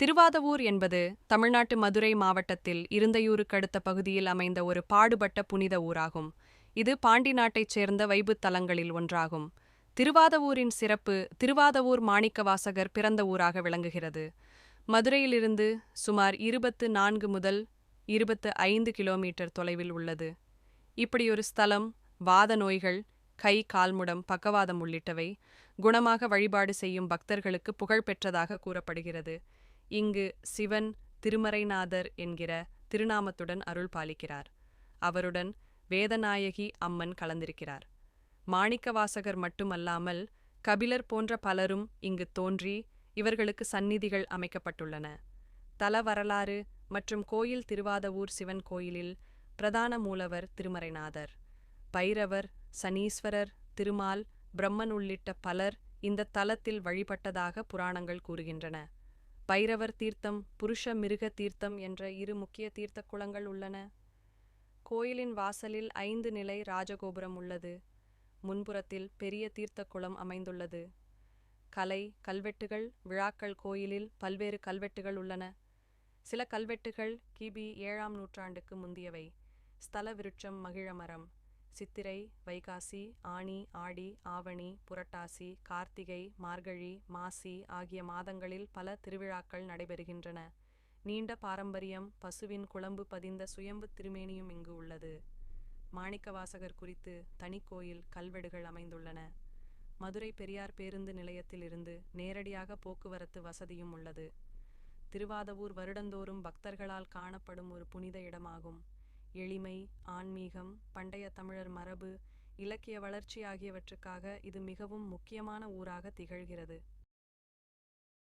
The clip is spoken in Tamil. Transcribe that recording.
திருவாதவூர் என்பது தமிழ்நாட்டு மதுரை மாவட்டத்தில் இருந்தையூருக்கு அடுத்த பகுதியில் அமைந்த ஒரு பாடுபட்ட புனித ஊராகும். இது பாண்டி நாட்டைச் சேர்ந்த வைபுத்தலங்களில் ஒன்றாகும். திருவாதவூரின் சிறப்பு திருவாதவூர் மாணிக்கவாசகர் பிறந்த ஊராக விளங்குகிறது. மதுரையிலிருந்து சுமார் இருபத்து நான்கு முதல் இருபத்து ஐந்து கிலோமீட்டர் தொலைவில் உள்ளது. இப்படியொரு ஸ்தலம் வாத நோய்கள் கை கால்முடம் பக்கவாதம் உள்ளிட்டவை குணமாக வழிபாடு செய்யும் பக்தர்களுக்கு புகழ் பெற்றதாக கூறப்படுகிறது. இங்கு சிவன் திருமறைநாதர் என்கிற திருநாமத்துடன் அருள் பாலிக்கிறார். அவருடன் வேதநாயகி அம்மன் கலந்திருக்கிறார். மாணிக்கவாசகர் மட்டுமல்லாமல் கபிலர் போன்ற பலரும் இங்கு தோன்றி இவர்களுக்கு சந்நிதிகள் அமைக்கப்பட்டுள்ளன. தல வரலாறு மற்றும் கோயில் திருவாதவூர் சிவன் கோயிலில் பிரதான மூலவர் திருமறைநாதர். பைரவர் சனீஸ்வரர் திருமால் பிரம்மன் உள்ளிட்ட பலர் இந்த தலத்தில் வழிபட்டதாக புராணங்கள் கூறுகின்றன. பைரவர் தீர்த்தம் புருஷ மிருக தீர்த்தம் என்ற இரு முக்கிய தீர்த்த குளங்கள் உள்ளன. கோயிலின் வாசலில் ஐந்து நிலை ராஜகோபுரம் உள்ளது. முன்புறத்தில் பெரிய தீர்த்த குளம் அமைந்துள்ளது. கலை கல்வெட்டுகள் விழாக்கள் கோயிலில் பல்வேறு கல்வெட்டுகள் உள்ளன. சில கல்வெட்டுகள் கிபி ஏழாம் நூற்றாண்டுக்கு முந்தியவை. ஸ்தல விருட்சம் மகிழமரம் சித்திரை வைகாசி ஆனி ஆடி ஆவணி புரட்டாசி கார்த்திகை மார்கழி மாசி ஆகிய மாதங்களில் பல திருவிழாக்கள் நடைபெறுகின்றன. நீண்ட பாரம்பரியம் பசுவின் குழம்பு பதிந்த சுயம்பு திருமேனியும் இங்கு உள்ளது. மாணிக்கவாசகர் குறித்து தனிக்கோயில் கல்வெடுகள் அமைந்துள்ளன. மதுரை பெரியார் பேருந்து நிலையத்தில் இருந்து நேரடியாக போக்குவரத்து வசதியும் உள்ளது. திருவாதவூர் வருடந்தோறும் பக்தர்களால் காணப்படும் ஒரு புனித இடமாகும். எளிமை ஆன்மீகம் பண்டைய தமிழர் மரபு இலக்கிய வளர்ச்சி ஆகியவற்றுக்காக இது மிகவும் முக்கியமான ஊராக திகழ்கிறது.